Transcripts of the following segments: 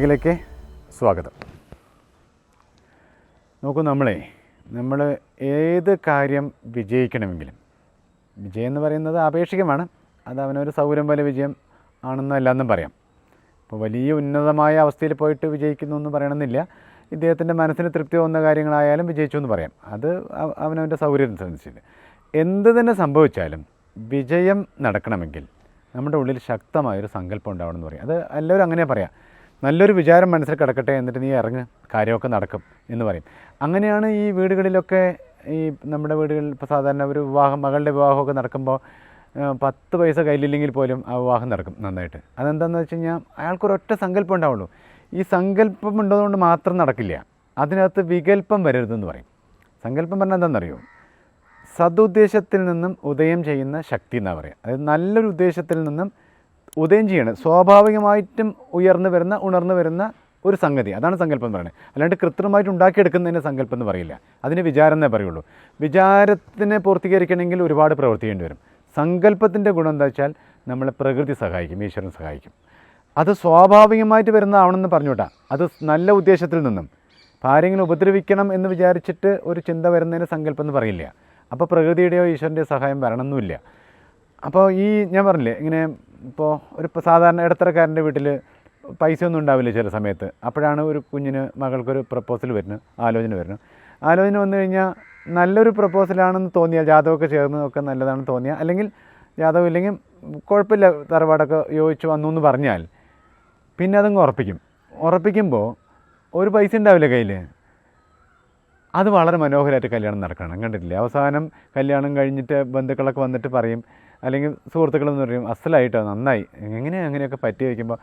പ്രയാഗിലേക്ക് സ്വാഗതം. നോക്കൂ നമ്മളെ നമ്മൾ ഏത് കാര്യം വിജയിക്കണമെങ്കിലും വിജയം എന്ന് പറയുന്നത് ആപേക്ഷികമാണ് അത് അവനൊരു സൗകര്യം പോലെ വിജയം ആണെന്നല്ല എന്നും പറയാം. ഇപ്പോൾ വലിയ ഉന്നതമായ അവസ്ഥയിൽ പോയിട്ട് വിജയിക്കുന്നു എന്ന് പറയണമെന്നില്ല. ഇദ്ദേഹത്തിന്റെ മനസ്സിന് തൃപ്തി വന്ന കാര്യങ്ങളായാലും വിജയിച്ചു എന്ന് പറയാം. അത് അവനവന്റെ സൗകര്യം സംബന്ധിച്ചിട്ട്. എന്ത് തന്നെ സംഭവിച്ചാലും വിജയം നടക്കണമെങ്കിൽ നമ്മുടെ ഉള്ളിൽ ശക്തമായൊരു സങ്കല്പം ഉണ്ടാവണം എന്ന് പറയും. അത് എല്ലാവരും അങ്ങനെ പറയാം. നല്ലൊരു വിചാരം മനസ്സിൽ കിടക്കട്ടെ എന്നിട്ട് നീ ഇറങ്ങ് കാര്യമൊക്കെ നടക്കും എന്ന് പറയും. അങ്ങനെയാണ് ഈ വീടുകളിലൊക്കെ ഈ നമ്മുടെ വീടുകളിൽ ഇപ്പോൾ സാധാരണ ഒരു വിവാഹം മകളുടെ വിവാഹമൊക്കെ നടക്കുമ്പോൾ പത്ത് പൈസ കയ്യിലില്ലെങ്കിൽ പോലും ആ വിവാഹം നടക്കും നന്നായിട്ട്. അതെന്താണെന്ന് വെച്ച് കഴിഞ്ഞാൽ അയാൾക്കൊരൊറ്റ സങ്കല്പം ഉണ്ടാവുള്ളൂ. ഈ സങ്കല്പം ഉണ്ടതുകൊണ്ട് മാത്രം നടക്കില്ല. അതിനകത്ത് വികല്പം വരരുതെന്ന് പറയും. സങ്കല്പം പറഞ്ഞാൽ എന്താണെന്നറിയോ സതുദ്ദേശത്തിൽ നിന്നും ഉദയം ചെയ്യുന്ന ശക്തി എന്നാണ് പറയുക അതായത് നല്ലൊരു ഉദ്ദേശത്തിൽ നിന്നും ഉദയം ചെയ്യണം. സ്വാഭാവികമായിട്ടും ഉയർന്നു വരുന്ന ഉണർന്നു വരുന്ന ഒരു സംഗതി. അതാണ് സങ്കല്പം എന്ന് പറയുന്നത്. അല്ലാണ്ട് കൃത്രിമമായിട്ട് ഉണ്ടാക്കിയെടുക്കുന്നതിന്റെ സങ്കല്പം എന്ന് പറയില്ല. അതിന് വിചാരം എന്നേ പറയുള്ളൂ. വിചാരത്തിനെ പൂർത്തീകരിക്കണമെങ്കിൽ ഒരുപാട് പ്രവർത്തിക്കേണ്ടി വരും. സങ്കല്പത്തിന്റെ ഗുണം എന്താ വെച്ചാൽ നമ്മളെ പ്രകൃതി സഹായിക്കും ഈശ്വരൻ സഹായിക്കും. അത് സ്വാഭാവികമായിട്ട് വരുന്നതാവണമെന്ന് പറഞ്ഞുവിട്ടാ അത് നല്ല ഉദ്ദേശത്തിൽ നിന്നും. ഇപ്പോൾ ആരെങ്കിലും ഉപദ്രവിക്കണം എന്ന് വിചാരിച്ചിട്ട് ഒരു ചിന്ത വരുന്നതിന് സങ്കല്പം എന്ന് പറയില്ല. അപ്പോൾ പ്രകൃതിയുടെയോ ഈശ്വരന്റെയോ സഹായം വരണമെന്നില്ല അപ്പോൾ ഈ ഞാൻ പറഞ്ഞില്ലേ ഇങ്ങനെ ഇപ്പോൾ ഒരു സാധാരണ ഇടത്തരക്കാരന്റെ വീട്ടിൽ പൈസ ഒന്നും ഉണ്ടാവില്ല ചില സമയത്ത്. അപ്പോഴാണ് ഒരു കുഞ്ഞിന് മകൾക്കൊരു പ്രപ്പോസൽ വരുന്നത് ആലോചന വരുന്നത്. ആലോചന വന്നു കഴിഞ്ഞാൽ നല്ലൊരു പ്രപ്പോസലാണെന്ന് തോന്നിയാൽ ജാതകമൊക്കെ ചേർന്നതൊക്കെ നല്ലതാണെന്ന് തോന്നിയാൽ അല്ലെങ്കിൽ ജാതകം ഇല്ലെങ്കിൽ കുഴപ്പമില്ല തറവാടൊക്കെ യോജിച്ച് വന്നു എന്ന് പറഞ്ഞാൽ. പിന്നെ അതങ്ങ് ഉറപ്പിക്കും. ഉറപ്പിക്കുമ്പോൾ ഒരു പൈസ ഉണ്ടാവില്ല കയ്യിൽ. അത് വളരെ മനോഹരമായിട്ട് കല്യാണം നടക്കണം. കണ്ടിട്ടില്ലേ? അവസാനം കല്യാണം കഴിഞ്ഞിട്ട് ബന്ധുക്കളൊക്കെ വന്നിട്ട് പറയും അല്ലെങ്കിൽ സുഹൃത്തുക്കളെന്ന് പറയും അസലായിട്ടോ നന്നായി. എങ്ങനെ അങ്ങനെയൊക്കെ പറ്റി വയ്ക്കുമ്പോൾ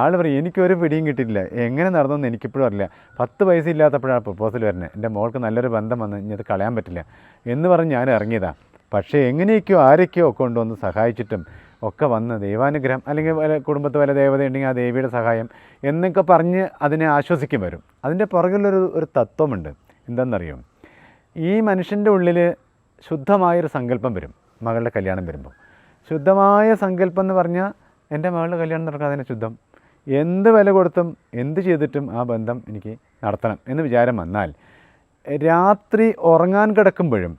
ആൾ പറയും എനിക്കൊരു പിടിയും കിട്ടിയില്ല എങ്ങനെ നടന്നെന്ന് എനിക്കിപ്പോഴും അറിയില്ല. പത്ത് പൈസ ഇല്ലാത്തപ്പോഴാണ് പ്രപ്പോസൽ വരുന്നത് എന്റെ മോൾക്ക് നല്ലൊരു ബന്ധം വന്ന് ഇനി അത് കളയാൻ പറ്റില്ല. എന്ന് പറഞ്ഞ് ഞാൻ ഇറങ്ങിയതാണ് പക്ഷേ എങ്ങനെയൊക്കെയോ ആരൊക്കെയോ കൊണ്ടുവന്ന് സഹായിച്ചിട്ടും ഒക്കെ വന്ന് ദൈവാനുഗ്രഹം അല്ലെങ്കിൽ വല്ല കുടുംബത്ത് വല്ല ദേവത ഉണ്ടെങ്കിൽ ആ ദേവിയുടെ സഹായം എന്നൊക്കെ പറഞ്ഞ് അതിനെ ആശ്വസിക്കും വരും. അതിന്റെ പുറകിലൊരു ഒരു തത്വമുണ്ട്. എന്താണെന്നറിയോ ഈ മനുഷ്യന്റെ ഉള്ളിൽ ശുദ്ധമായൊരു സങ്കല്പം വരും. മകളുടെ കല്യാണം വരുമ്പോൾ ശുദ്ധമായ സങ്കല്പം എന്ന് പറഞ്ഞാൽ എന്റെ മകളുടെ കല്യാണം നടക്കാതെ തന്നെ ശുദ്ധം. എന്ത് വില കൊടുത്തും എന്ത് ചെയ്തിട്ടും ആ ബന്ധം എനിക്ക് നടത്തണം എന്ന് വിചാരം വന്നാൽ രാത്രി ഉറങ്ങാൻ കിടക്കുമ്പോഴും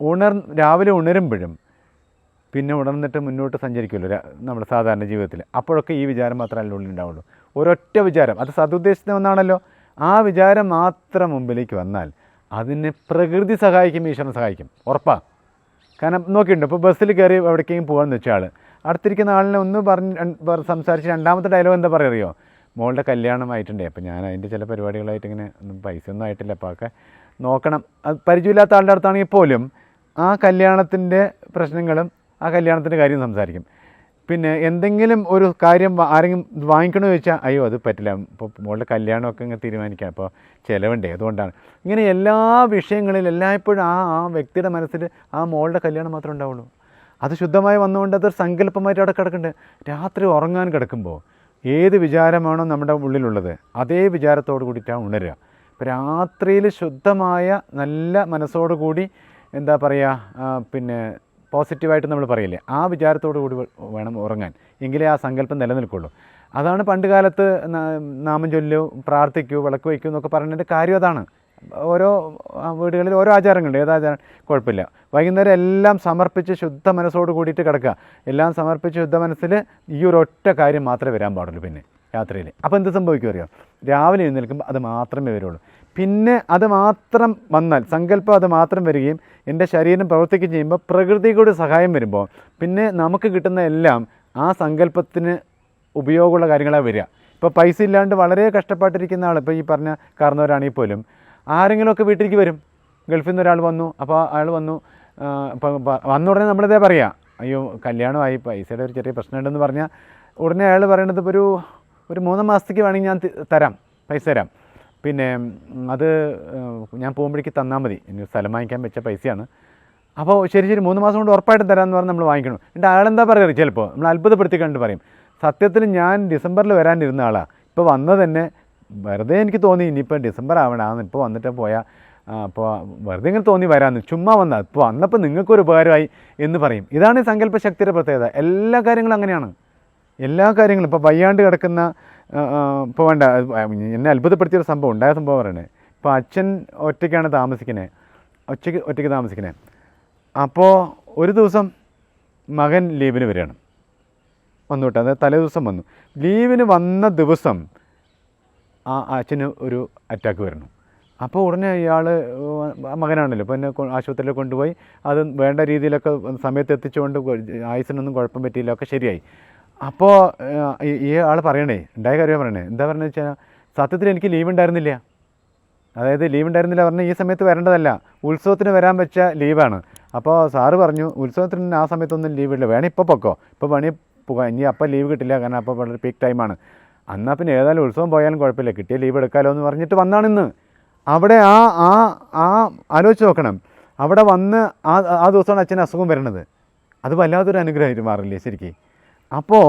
ഉണർ രാവിലെ ഉണരുമ്പോഴും പിന്നെ ഉണർന്നിട്ട് മുന്നോട്ട് സഞ്ചരിക്കുമല്ലോ നമ്മുടെ സാധാരണ ജീവിതത്തിൽ. അപ്പോഴൊക്കെ ഈ വിചാരം മാത്രമേ അല്ല ഉള്ളിൽ ഉണ്ടാവുള്ളൂ. ഒരൊറ്റ വിചാരം അത് സതുദ്ദേശിച്ച ഒന്നാണല്ലോ. ആ വിചാരം മാത്രം മുമ്പിലേക്ക് വന്നാൽ അതിനെ പ്രകൃതി സഹായിക്കും ഈശ്വരൻ സഹായിക്കും. ഉറപ്പാ? കാരണം നോക്കിയിട്ടുണ്ട് ഇപ്പോൾ ബസ്സിൽ കയറി എവിടേക്കെങ്കിലും പോകാമെന്ന് വെച്ചാൽ അടുത്തിരിക്കുന്ന ആളിനെ ഒന്ന് പറഞ്ഞ് സംസാരിച്ച് രണ്ടാമത്തെ ഡയലോഗ് എന്താ പറയുക അറിയോ? മോളുടെ കല്യാണമായിട്ടുണ്ടേ അപ്പോൾ ഞാൻ അതിന്റെ ചില പരിപാടികളായിട്ട് ഇങ്ങനെ ഒന്നും പൈസ ഒന്നും ആയിട്ടില്ല അപ്പോൾ ഒക്കെ നോക്കണം. അത് പരിചയമില്ലാത്ത ആളുടെ അടുത്താണെങ്കിൽ പോലും ആ കല്യാണത്തിന്റെ പ്രശ്നങ്ങളും ആ കല്യാണത്തിന്റെ കാര്യം സംസാരിക്കും. പിന്നെ എന്തെങ്കിലും ഒരു കാര്യം ആരെങ്കിലും വാങ്ങിക്കണമെന്ന് ചോദിച്ചാൽ അയ്യോ അത് പറ്റില്ല. ഇപ്പോൾ മോളുടെ കല്യാണമൊക്കെ ഇങ്ങനെ തീരുമാനിക്കാം. അപ്പോൾ ചിലവുണ്ടേ. അതുകൊണ്ടാണ് ഇങ്ങനെ എല്ലാ വിഷയങ്ങളിലും എല്ലായ്പ്പോഴും ആ ആ വ്യക്തിയുടെ മനസ്സിൽ ആ മോളുടെ കല്യാണം മാത്രമേ ഉണ്ടാവുള്ളൂ. അത് ശുദ്ധമായി വന്നുകൊണ്ട് അതൊരു സങ്കല്പമായിട്ട് അവിടെ കിടക്കുന്നുണ്ട് രാത്രി ഉറങ്ങാൻ കിടക്കുമ്പോൾ ഏത് വിചാരമാണോ നമ്മുടെ ഉള്ളിലുള്ളത് അതേ വിചാരത്തോട് കൂടിയിട്ടാണ് ഉണരുക. ഇപ്പോൾ രാത്രിയിൽ ശുദ്ധമായ നല്ല മനസ്സോടു കൂടി എന്താ പറയുക പിന്നെ പോസിറ്റീവായിട്ട് നമ്മൾ പറയില്ലേ? ആ വിചാരത്തോടു കൂടി വേണം ഉറങ്ങാൻ. എങ്കിലേ ആ സങ്കല്പം നിലനിൽക്കുള്ളൂ. അതാണ് പണ്ട് കാലത്ത് നാമം ചൊല്ലു പ്രാർത്ഥിക്കൂ വിളക്ക് വയ്ക്കൂ എന്നൊക്കെ പറഞ്ഞതിന്റെ കാര്യം അതാണ്. ഓരോ വീടുകളിൽ ഓരോ ആചാരങ്ങളുണ്ട്. ഏതാചാരം കുഴപ്പമില്ല. വൈകുന്നേരം എല്ലാം സമർപ്പിച്ച് ശുദ്ധ മനസ്സോട് കൂടിയിട്ട് കിടക്കുക. എല്ലാം സമർപ്പിച്ച് ശുദ്ധ മനസ്സിൽ ഈ ഒരു ഒറ്റ കാര്യം മാത്രമേ വരാൻ പാടുള്ളൂ പിന്നെ രാത്രിയിൽ അപ്പോൾ എന്ത് സംഭവിക്കും അറിയാം? രാവിലെ എഴുന്നേൽക്കുമ്പോൾ അത് മാത്രമേ വരുള്ളൂ. പിന്നെ അത് മാത്രം വന്നാൽ സങ്കല്പം അത് മാത്രം വരികയും എന്റെ ശരീരം പ്രവർത്തിക്കുകയും ചെയ്യുമ്പോൾ പ്രകൃതിയുടെ സഹായം വരുമ്പോൾ പിന്നെ നമുക്ക് കിട്ടുന്ന എല്ലാം ആ സങ്കല്പത്തിന് ഉപയോഗമുള്ള കാര്യങ്ങളാണ് വരിക. ഇപ്പോൾ പൈസ ഇല്ലാണ്ട് വളരെ കഷ്ടപ്പെട്ടിരിക്കുന്ന ആൾ ഇപ്പോൾ ഈ പറഞ്ഞ കാരണവരാണെങ്കിൽ പോലും ആരെങ്കിലുമൊക്കെ വീട്ടിലേക്ക് വരും. ഗൾഫിൽ നിന്ന് ഒരാൾ വന്നു അപ്പോൾ അയാൾ വന്നു വന്ന ഉടനെ നമ്മളിതേ പറയാം അയ്യോ കല്യാണമായി പൈസയുടെ ഒരു ചെറിയ പ്രശ്നമുണ്ടെന്ന് പറഞ്ഞാൽ ഉടനെ അയാൾ പറയണത് ഇപ്പോൾ ഒരു ഒരു മൂന്ന് മാസത്തേക്ക് വേണമെങ്കിൽ ഞാൻ തരാം പൈസ തരാം. പിന്നെ അത് ഞാൻ പോകുമ്പോഴേക്ക് തന്നാൽ മതി. ഇനി സ്ഥലം വാങ്ങിക്കാൻ വെച്ച പൈസയാണ്. അപ്പോൾ ശരി ശരി മൂന്ന് മാസം കൊണ്ട് ഉറപ്പായിട്ടും തരാമെന്ന് പറഞ്ഞ് നമ്മൾ വാങ്ങിക്കണം. എന്നിട്ട് അയാളെന്താ പറയുക? ചിലപ്പോൾ നമ്മൾ അത്ഭുതപ്പെടുത്തി കണ്ട് പറയും. സത്യത്തിൽ ഞാൻ ഡിസംബറിൽ വരാനിരുന്ന ആളാണ് ഇപ്പോൾ വന്നത് തന്നെ വെറുതെ എനിക്ക് തോന്നി ഇനിയിപ്പോൾ ഡിസംബർ ആവണമെന്ന് ഇപ്പോൾ വന്നിട്ട് പോയാൽ അപ്പോൾ വെറുതെ ഇങ്ങനെ തോന്നി വരാമെന്ന് ചുമ്മാ വന്നാൽ ഇപ്പോൾ വന്നപ്പോൾ നിങ്ങൾക്കൊരു ഉപകാരമായി എന്ന് പറയും. ഇതാണ് ഈ സങ്കല്പ ശക്തിയുടെ പ്രത്യേകത. എല്ലാ കാര്യങ്ങളും അങ്ങനെയാണ്. എല്ലാ കാര്യങ്ങളും. ഇപ്പോൾ വയ്യാണ്ട് കിടക്കുന്ന ഇപ്പോൾ വേണ്ട. എന്നെ അത്ഭുതപ്പെടുത്തിയൊരു സംഭവം ഉണ്ടായ സംഭവം പറയണേ. ഇപ്പോൾ അച്ഛൻ ഒറ്റയ്ക്കാണ് താമസിക്കുന്നത് ഒറ്റയ്ക്ക് ഒറ്റയ്ക്ക് താമസിക്കുന്നത് അപ്പോൾ ഒരു ദിവസം മകൻ ലീവിന് വരികയാണ്. വന്നു വിട്ടത് തലേ ദിവസം വന്നു. ലീവിന് വന്ന ദിവസം ആ അച്ഛന് ഒരു അറ്റാക്ക് വരുന്നു. അപ്പോൾ ഉടനെ ഇയാൾ മകനാണല്ലോ. അപ്പോൾ എന്നെ ആശുപത്രിയിൽ കൊണ്ടുപോയി. അത് വേണ്ട രീതിയിലൊക്കെ സമയത്ത് എത്തിച്ചുകൊണ്ട് ആയുസിനൊന്നും കുഴപ്പം പറ്റിയില്ല. ഒക്കെ ശരിയായി. അപ്പോൾ ഈ- ആൾ പറയണേ ഉണ്ടായ കാര്യം പറയണേ എന്താ പറയുന്നത് വെച്ചാൽ സത്യത്തിൽ എനിക്ക് ലീവ് ഉണ്ടായിരുന്നില്ല. അതായത് ലീവ് ഉണ്ടായിരുന്നില്ല പറഞ്ഞാൽ ഈ സമയത്ത് വരേണ്ടതല്ല. ഉത്സവത്തിന് വരാൻ വെച്ച ലീവാണ് അപ്പോൾ സാറ് പറഞ്ഞു ഉത്സവത്തിന് ആ സമയത്തൊന്നും ലീവ് ഇല്ല. വേണേ ഇപ്പോൾ പൊക്കോ. ഇപ്പോൾ വേണേ പോകാം ഇനി അപ്പം ലീവ് കിട്ടില്ല. കാരണം അപ്പോൾ വളരെ പീക്ക് ടൈമാണ് എന്നാൽ പിന്നെ ഏതായാലും ഉത്സവം പോയാലും കുഴപ്പമില്ല. കിട്ടിയ ലീവ് എടുക്കാമല്ലോ എന്ന് പറഞ്ഞിട്ട് വന്നാണ് ഇന്ന്. അവിടെ ആ ആ ആ ആലോചിച്ച് നോക്കണം. അവിടെ വന്ന് ആ ആ ദിവസമാണ് അച്ഛൻ അസുഖം വരണത്. അത് വല്ലാത്തൊരു അനുഗ്രഹമായിട്ട് മാറില്ലേ ശരിക്കും? അപ്പോൾ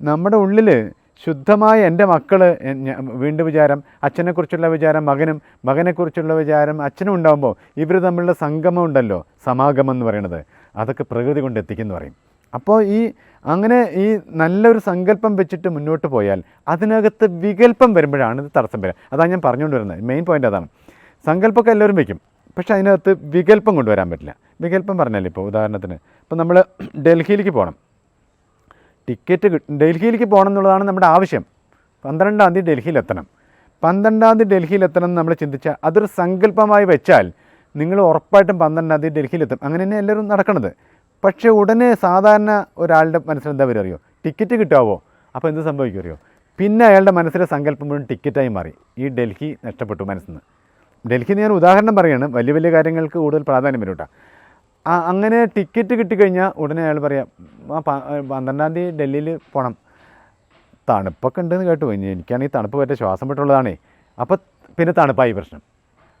നമ്മുടെ ഉള്ളിൽ ശുദ്ധമായ എന്റെ മക്കൾ വീണ്ടും വിചാരം അച്ഛനെക്കുറിച്ചുള്ള വിചാരം മകനും മകനെക്കുറിച്ചുള്ള വിചാരം അച്ഛനും ഉണ്ടാകുമ്പോൾ ഇവർ തമ്മിലുള്ള സംഗമം ഉണ്ടല്ലോ സമാഗമം എന്ന് പറയുന്നത് അതൊക്കെ പ്രകൃതി കൊണ്ട് എത്തിക്കുന്നു പറയും. അപ്പോൾ ഈ അങ്ങനെ ഈ നല്ലൊരു സങ്കല്പം വെച്ചിട്ട് മുന്നോട്ട് പോയാൽ അതിനകത്ത് വികല്പം വരുമ്പോഴാണ് ഇത് തടസ്സം വരിക. അതാണ് ഞാൻ പറഞ്ഞുകൊണ്ട് വരുന്നത്. മെയിൻ പോയിന്റ് അതാണ്. സങ്കല്പമൊക്കെ എല്ലാവരും വയ്ക്കും പക്ഷേ അതിനകത്ത് വികല്പം കൊണ്ടുവരാൻ പറ്റില്ല. വികല്പം പറഞ്ഞാൽ ഇപ്പോൾ ഉദാഹരണത്തിന് ഇപ്പോൾ നമ്മൾ ഡൽഹിയിലേക്ക് പോകണം ടിക്കറ്റ് ഡൽഹിയിലേക്ക് പോകണം എന്നുള്ളതാണ് നമ്മുടെ ആവശ്യം. പന്ത്രണ്ടാം തീയതി ഡൽഹിയിലെത്തണം. പന്ത്രണ്ടാം തീയതി ഡൽഹിയിലെത്തണം എന്ന് നമ്മൾ ചിന്തിച്ചാൽ അതൊരു സങ്കല്പമായി വെച്ചാൽ നിങ്ങൾ ഉറപ്പായിട്ടും പന്ത്രണ്ടാം തീയതി ഡൽഹിയിലെത്തും. അങ്ങനെ തന്നെ എല്ലാവരും നടക്കണത്. പക്ഷേ ഉടനെ സാധാരണ ഒരാളുടെ മനസ്സിൽ എന്താ വരും അറിയോ? ടിക്കറ്റ് കിട്ടാവോ? അപ്പോൾ എന്ത് സംഭവിക്കും അറിയോ? പിന്നെ അയാളുടെ മനസ്സിലെ സങ്കല്പം മുഴുവൻ ടിക്കറ്റായി മാറി. ഈ ഡൽഹി നഷ്ടപ്പെട്ടു മനസ്സിൽ നിന്ന്. ഡൽഹി ഞാൻ ഉദാഹരണം പറയുകയാണ് വലിയ വലിയ കാര്യങ്ങൾക്ക് കൂടുതൽ പ്രാധാന്യം വരും കേട്ടോ. അങ്ങനെ ടിക്കറ്റ് കിട്ടിക്കഴിഞ്ഞാൽ ഉടനെ അയാൾ പറയാം ആ പന്ത്രണ്ടാം തീയതി ഡൽഹിയിൽ പോകണം തണുപ്പൊക്കെ ഉണ്ടെന്ന് കേട്ടു. ഇനി എനിക്കാണെങ്കിൽ തണുപ്പ് പറ്റ ശ്വാസം പെട്ടുള്ളതാണേ അപ്പോൾ പിന്നെ തണുപ്പായി പ്രശ്നം.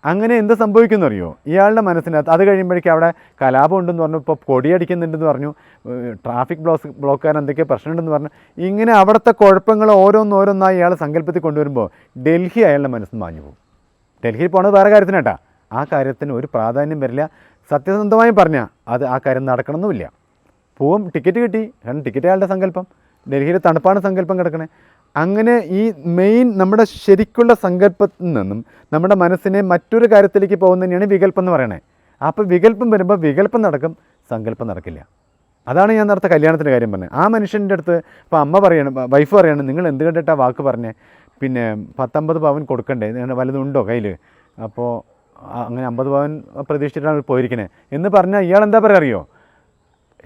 അങ്ങനെ എന്ത് സംഭവിക്കുന്നു അറിയോ ഇയാളുടെ മനസ്സിനകത്ത് അത് കഴിയുമ്പോഴേക്കും അവിടെ കലാപം ഉണ്ടെന്ന് പറഞ്ഞു ഇപ്പോൾ കൊടിയടിക്കുന്നുണ്ടെന്ന് പറഞ്ഞു ട്രാഫിക് ബ്ലോക്ക് ബ്ലോക്കുകാരൻ എന്തൊക്കെയോ പ്രശ്നമുണ്ടെന്ന് പറഞ്ഞു. ഇങ്ങനെ അവിടുത്തെ കുഴപ്പങ്ങൾ ഓരോന്നോരോന്നായി ഇയാൾ സങ്കല്പത്തിൽ കൊണ്ടുവരുമ്പോൾ ഡൽഹി അയാളുടെ മനസ്സിൽ മാഞ്ഞു പോകും ഡൽഹിയിൽ പോണത് വേറെ കാര്യത്തിനാട്ടാ. ആ കാര്യത്തിന് ഒരു പ്രാധാന്യം വരില്ല. സത്യസന്ധമായി പറഞ്ഞാൽ അത് ആ കാര്യം നടക്കണമെന്നുമില്ല. പോവും ടിക്കറ്റ് കിട്ടി. കാരണം ടിക്കറ്റ് അയാളുടെ സങ്കല്പം. ഡൽഹിയിലെ തണുപ്പാണ് സങ്കല്പം കിടക്കണേ. അങ്ങനെ ഈ മെയിൻ നമ്മുടെ ശരിക്കുള്ള സങ്കല്പത്തിൽ നിന്നും നമ്മുടെ മനസ്സിനെ മറ്റൊരു കാര്യത്തിലേക്ക് പോകുന്നതിനെയാണ് വികല്പം എന്ന് പറയണേ. അപ്പോൾ വികല്പം വരുമ്പോൾ വികല്പം നടക്കും സങ്കല്പം നടക്കില്ല. അതാണ് ഞാൻ നേരത്തെ കല്യാണത്തിന്റെ കാര്യം പറഞ്ഞത്. ആ മനുഷ്യന്റെ അടുത്ത് ഇപ്പോൾ അമ്മ പറയണം വൈഫ് പറയണം നിങ്ങൾ എന്ത് കണ്ടിട്ടാണ് വാക്ക് പറഞ്ഞേ? പിന്നെ പത്തൊമ്പത് പവൻ കൊടുക്കണ്ടേ? വലുതുണ്ടോ കയ്യിൽ അപ്പോൾ അങ്ങനെ അമ്പത് പവൻ പ്രതീക്ഷിച്ചിട്ടാണ് പോയിരിക്കുന്നത് എന്ന് പറഞ്ഞാൽ ഇയാൾ എന്താ പറയുക അറിയോ?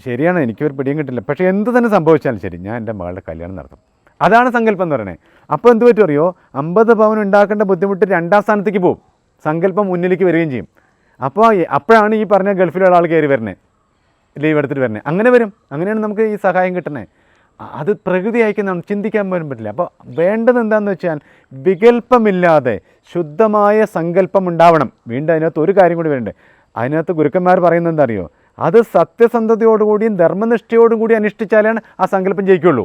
ശരിയാണ് എനിക്കൊരു പിടിയും കിട്ടില്ല. പക്ഷേ എന്ത് തന്നെ സംഭവിച്ചാലും ശരി ഞാൻ എന്റെ മകളുടെ കല്യാണം നടത്തും. അതാണ് സങ്കല്പം എന്ന് പറയുന്നത് അപ്പോൾ എന്ത് പറ്റും അറിയോ? അമ്പത് പവൻ ഉണ്ടാക്കേണ്ട ബുദ്ധിമുട്ട് രണ്ടാം സ്ഥാനത്തേക്ക് പോകും. സങ്കല്പം മുന്നിലേക്ക് വരികയും ചെയ്യും. അപ്പോൾ അപ്പോഴാണ് ഈ പറഞ്ഞ ഗൾഫിലുള്ള ആൾ കയറി വരുന്നത് ലീവ് എടുത്തിട്ട് വരുന്നത് അങ്ങനെ വരും. അങ്ങനെയാണ് നമുക്ക് ഈ സഹായം കിട്ടണേ. അ- അത് പ്രകൃതി അയക്കുന്നതാണ് ചിന്തിക്കാൻ പോലും പറ്റില്ല. അപ്പോൾ വേണ്ടത് എന്താണെന്ന് വെച്ചാൽ വികല്പമില്ലാതെ ശുദ്ധമായ സങ്കല്പം ഉണ്ടാവണം. വീണ്ടും അതിനകത്ത് ഒരു കാര്യം കൂടി വരുന്നുണ്ട് അതിനകത്ത് ഗുരുക്കന്മാർ പറയുന്നത് എന്താ അറിയോ അത് സത്യസന്ധതയോടുകൂടിയും ധർമ്മനിഷ്ഠയോടും കൂടി അനുഷ്ഠിച്ചാലാണ് ആ സങ്കല്പം ജയിക്കുള്ളൂ.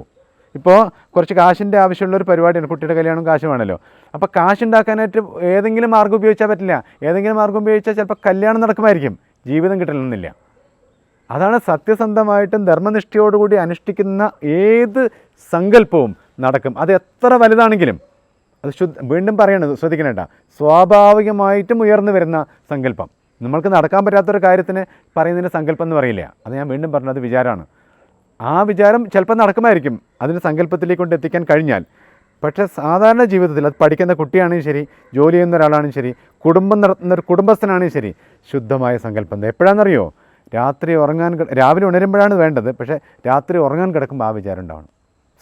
ഇപ്പോൾ കുറച്ച് കാശിന്റെ ആവശ്യമുള്ള ഒരു പരിപാടിയാണ്. കുട്ടിയുടെ കല്യാണം കാശ് വേണമല്ലോ അപ്പോൾ കാശ് ഉണ്ടാക്കാനായിട്ട് ഏതെങ്കിലും മാർഗം ഉപയോഗിച്ചാൽ പറ്റില്ല. ഏതെങ്കിലും മാർഗം ഉപയോഗിച്ചാൽ ചിലപ്പോൾ കല്യാണം നടക്കുമായിരിക്കും. ജീവിതം കിട്ടണമെന്നില്ല. അതാണ് സത്യസന്ധമായിട്ടും ധർമ്മനിഷ്ഠയോടുകൂടി അനുഷ്ഠിക്കുന്ന ഏത് സങ്കല്പവും നടക്കും. അത് എത്ര വലുതാണെങ്കിലും. അത് ശുദ്ധ വീണ്ടും പറയണത് ശ്രദ്ധിക്കണേട്ട. സ്വാഭാവികമായിട്ടും ഉയർന്നു വരുന്ന സങ്കല്പം. നമ്മൾക്ക് നടക്കാൻ പറ്റാത്തൊരു കാര്യത്തിന് പറയുന്നതിന്റെ സങ്കല്പം എന്ന് പറയില്ല. അത് ഞാൻ വീണ്ടും പറഞ്ഞത് വിചാരമാണ്. ആ വിചാരം ചിലപ്പോൾ നടക്കുമായിരിക്കും. അതിന് സങ്കല്പത്തിലേക്ക് കൊണ്ട് എത്തിക്കാൻ കഴിഞ്ഞാൽ. പക്ഷേ സാധാരണ ജീവിതത്തിൽ അത് പഠിക്കുന്ന കുട്ടിയാണെങ്കിൽ ശരി ജോലി ചെയ്യുന്ന ഒരാളാണെങ്കിലും ശരി കുടുംബം നടത്തുന്ന ഒരു കുടുംബസ്ഥനാണെങ്കിലും ശരി ശുദ്ധമായ സങ്കല്പം. എപ്പോഴാണെന്നറിയോ? രാത്രി ഉറങ്ങാൻ രാവിലെ ഉണരുമ്പോഴാണ് വേണ്ടത് പക്ഷേ രാത്രി ഉറങ്ങാൻ കിടക്കുമ്പോൾ ആ വിചാരം ഉണ്ടാവണം.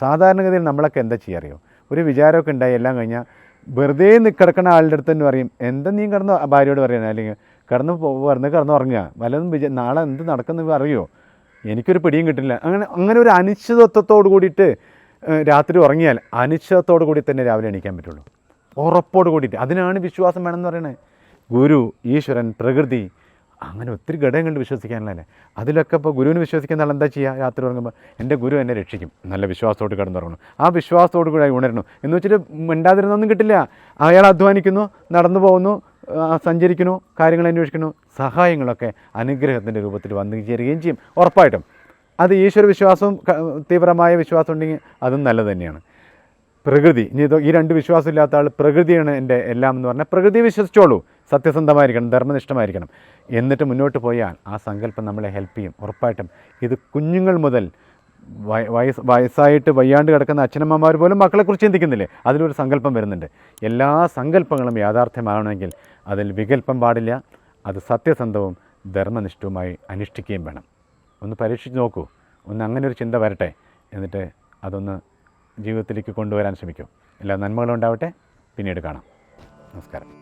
സാധാരണഗതിയിൽ നമ്മളൊക്കെ എന്താ ചെയ്യുക അറിയോ? ഒരു വിചാരമൊക്കെ ഉണ്ടായി എല്ലാം കഴിഞ്ഞാൽ വെറുതെ കിടക്കുന്ന ആളുടെ അടുത്ത് തന്നെ പറയും എന്താ നീ കിടന്ന് ഭാര്യയോട് പറയണേ അല്ലെങ്കിൽ കിടന്ന് വെറുതെ കിടന്ന് ഉറങ്ങുക. വല്ലതും വിചാ നാളെ എന്ത് നടക്കുന്നു അറിയോ? എനിക്കൊരു പിടിയും കിട്ടില്ല. അങ്ങനെ അങ്ങനെ ഒരു അനിശ്ചിതത്വത്തോട് കൂടിയിട്ട് രാത്രി ഉറങ്ങിയാൽ അനിശ്ചിതത്തോടു കൂടി തന്നെ രാവിലെ എണീക്കാൻ പറ്റുള്ളൂ. ഉറപ്പോട് കൂടിയിട്ട്. അതിനാണ് വിശ്വാസം വേണമെന്ന് പറയണേ. ഗുരു ഈശ്വരൻ പ്രകൃതി അങ്ങനെ ഒത്തിരി ഘടകങ്ങളുണ്ട് വിശ്വസിക്കാനല്ലേ? അതിലൊക്കെ ഇപ്പോൾ ഗുരുവിന് വിശ്വസിക്കുന്ന ആൾ എന്താ ചെയ്യുക രാത്രി ഉറങ്ങുമ്പോൾ എന്റെ ഗുരു എന്നെ രക്ഷിക്കും. നല്ല വിശ്വാസത്തോട് കിടന്നുറങ്ങണം ആ വിശ്വാസത്തോട് കൂടി ഉണരണം. എന്ന് വെച്ചിട്ട് മിണ്ടാതിരുന്നൊന്നും കിട്ടില്ല. അയാൾ അധ്വാനിക്കുന്നു നടന്നു പോകുന്നു സഞ്ചരിക്കുന്നു കാര്യങ്ങൾ അന്വേഷിക്കുന്നു സഹായങ്ങളൊക്കെ അനുഗ്രഹത്തിന്റെ രൂപത്തിൽ വന്നു ചേരുകയും ചെയ്യും. ഉറപ്പായിട്ടും. അത് ഈശ്വര വിശ്വാസവും തീവ്രമായ വിശ്വാസം ഉണ്ടെങ്കിൽ അതും നല്ലത് തന്നെയാണ്. പ്രകൃതി. ഇനി ഈ രണ്ട് വിശ്വാസമില്ലാത്ത ആൾ പ്രകൃതിയാണ് എന്റെ എല്ലാം എന്ന് പറഞ്ഞാൽ പ്രകൃതി വിശ്വസിച്ചോളൂ. സത്യസന്ധമായിരിക്കണം ധർമ്മനിഷ്ഠമായിരിക്കണം. എന്നിട്ട് മുന്നോട്ട് പോയാൽ ആ സങ്കല്പം നമ്മളെ ഹെൽപ്പ് ചെയ്യും. ഉറപ്പായിട്ടും. ഇത് കുഞ്ഞുങ്ങൾ മുതൽ വയ- വയസ്സ് വയസ്സായിട്ട് വയ്യാണ്ട് കിടക്കുന്ന അച്ഛനമ്മമാർ പോലും മക്കളെക്കുറിച്ച് ചിന്തിക്കുന്നില്ലേ? അതിലൊരു സങ്കല്പം വരുന്നുണ്ട്. എല്ലാ സങ്കല്പങ്ങളും യാഥാർത്ഥ്യമാകണമെങ്കിൽ അതിൽ വികല്പം പാടില്ല. അത് സത്യസന്ധവും ധർമ്മനിഷ്ഠവുമായി അനുഷ്ഠിക്കുകയും വേണം. ഒന്ന് പരീക്ഷിച്ച് നോക്കൂ. ഒന്ന് അങ്ങനെ ഒരു ചിന്ത വരട്ടെ. എന്നിട്ട് അതൊന്ന് ജീവിതത്തിലേക്ക് കൊണ്ടുവരാൻ ശ്രമിക്കൂ. എല്ലാ നന്മകളും ഉണ്ടാവട്ടെ. പിന്നീട് കാണാം. നമസ്കാരം.